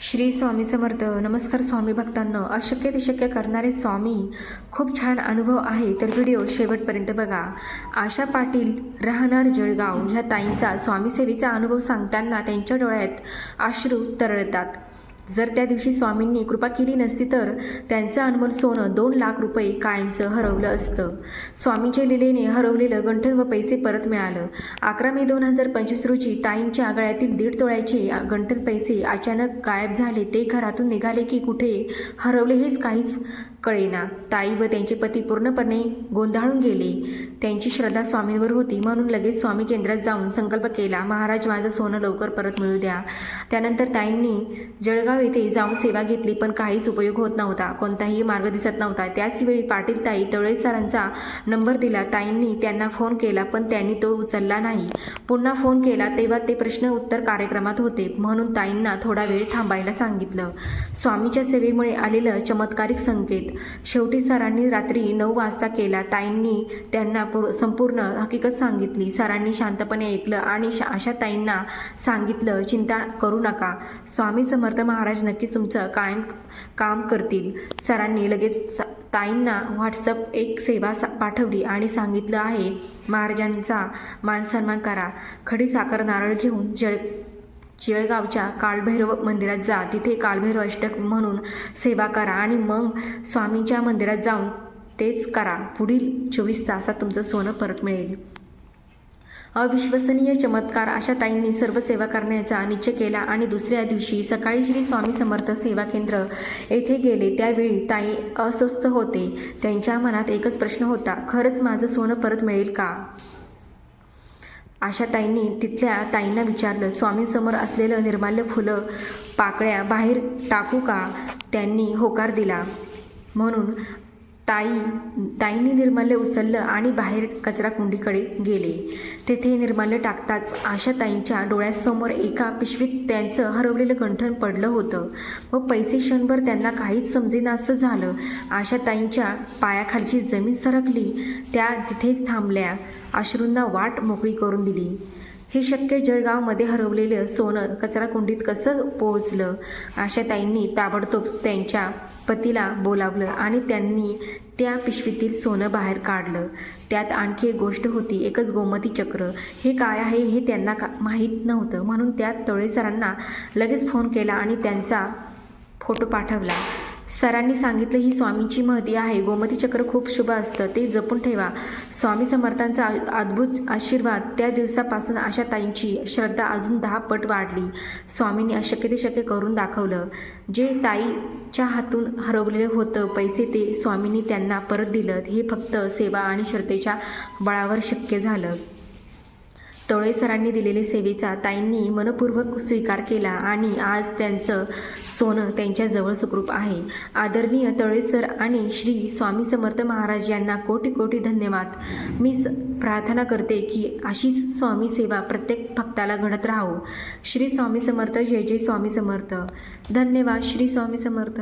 श्री स्वामी समर्थ. नमस्कार स्वामी भक्तांनो. अशक्य ते शक्य करणारे स्वामी खूप छान अनुभव आहे तर व्हिडिओ शेवटपर्यंत बघा. आशा पाटील राहणार जळगाव. ह्या ताईंचा स्वामीसेवेचा अनुभव सांगताना त्यांच्या डोळ्यात अश्रू तरळतात. जर त्या दिवशी स्वामींनी कृपा केली नसती तर त्यांचं अनमोल सोनं दोन लाख रुपये कायमचं हरवलं असतं. स्वामींच्या लिलेने हरवलेलं गंठन व पैसे परत मिळालं. अकरा मे दोन हजार पंचवीस रोजी ताईंच्या गळ्यातील दीड तोळ्याचे गंठन पैसे अचानक गायब झाले. ते घरातून निघाले की कुठे? हरवले हेच काहीच कळेना. ताई व त्यांचे पती पूर्णपणे गोंधळून गेले. त्यांची श्रद्धा स्वामींवर होती. म्हणून लगेच स्वामी केंद्रात जाऊन संकल्प केला महाराज माझं सोनं लवकर परत मिळू द्या. त्यानंतर ताईंनी जळगाव येथे जाऊन सेवा घेतली पण काहीच उपयोग होत नव्हता. कोणताही मार्ग दिसत नव्हता. त्याचवेळी पाटील ताई तळे सरांचा नंबर दिला. ताईंनी त्यांना फोन केला पण त्यांनी तो उचलला नाही. पुन्हा फोन केला तेव्हा ते प्रश्न उत्तर कार्यक्रमात होते. म्हणून ताईंना थोडा वेळ थांबायला सांगितलं. स्वामीच्या सेवेमुळे आलेलं चमत्कारिक संकेत. शेवटी सरांनी रात्री नऊ वाजता केला. ताईंनी त्यांना संपूर्ण हकीकत सांगितली. सरांनी शांतपणे ऐकलं आणि शा अशा ताईंना सांगितलं चिंता करू नका. स्वामी समर्थ महाराज नक्कीच तुमचं कायम काम करतील. सरांनी लगेच ताईंना व्हॉट्सअप एक सेवा सा पाठवली आणि सांगितलं आहे महाराजांचा मानसन्मान करा. खडी साखर नारळ घेऊन जळ चिळगावच्या काळभैरव मंदिरात जा. तिथे काळभैरव अष्टक म्हणून सेवा करा आणि मग स्वामींच्या मंदिरात जाऊन तेच करा. पुढील चोवीस तासात तुमचं सोनं परत मिळेल. अविश्वसनीय चमत्कार. अशा ताईंनी सर्व सेवा करण्याचा निश्चय केला आणि दुसऱ्या दिवशी सकाळी श्री स्वामी समर्थ सेवा केंद्र येथे गेले. त्यावेळी ताई अस्वस्थ होते. त्यांच्या मनात एकच प्रश्न होता खरंच माझं सोनं परत मिळेल का? आशा ताईंनी तिथल्या ताईंना विचारलं स्वामींसमोर असलेलं निर्माल्य फुलं पाकळ्या बाहेर टाकू का? त्यांनी होकार दिला. म्हणून ताई ताईंनी निर्माल्य उचललं आणि बाहेर कचरा कुंडीकडे गेले. तेथे निर्माल्य टाकताच आशा ताईंच्या डोळ्यासमोर एका पिशवीत त्यांचं हरवलेलं गंठण पडलं होतं व पैसे क्षणभर त्यांना काहीच समजेनासं झालं. आशा ताईंच्या पायाखालची जमीन सरकली. त्या तिथेच थांबल्या. अश्रूंना वाट मोकळी करून दिली. हे शक्य जळगावमध्ये हरवलेलं सोनं कचरा कुंडीत कसं पोहोचलं? अशा ताईंनी ताबडतोब त्यांच्या पतीला बोलावलं आणि त्यांनी त्या पिशवीतील सोनं बाहेर काढलं. त्यात आणखी एक गोष्ट होती एकच गोमती चक्र. हे काय आहे हे त्यांना का माहीत नव्हतं. म्हणून त्या तळेसरांना लगेच फोन केला आणि त्यांचा फोटो पाठवला. सरांनी सांगितलं ही स्वामींची महती आहे. गोमती चक्र खूप शुभ असतं. ते जपून ठेवा. स्वामी समर्थांचा अद्भुत आशीर्वाद त्या दिवसापासून अशा ताईंची श्रद्धा अजून दहा पट वाढली. स्वामींनी अशक्य ते शक्य करून दाखवलं. जे ताईच्या हातून हरवलेलं होतं पैसे ते स्वामींनी त्यांना परत दिलं. हे फक्त सेवा आणि श्रद्धेच्या बळावर शक्य झालं. तळे सरांनी दिलेले सेवेचा ताईंनी मनपूर्वक स्वीकार केला आणि आज त्यांचं सोनं त्यांच्याजवळ सुखरूप आहे. आदरणीय तळे सर आणि श्री स्वामी समर्थ महाराज यांना कोटी कोटी धन्यवाद. मी प्रार्थना करते की अशीच स्वामी सेवा प्रत्येक भक्ताला घडत राहो श्री स्वामी समर्थ जय जय स्वामी समर्थ. धन्यवाद श्री स्वामी समर्थ.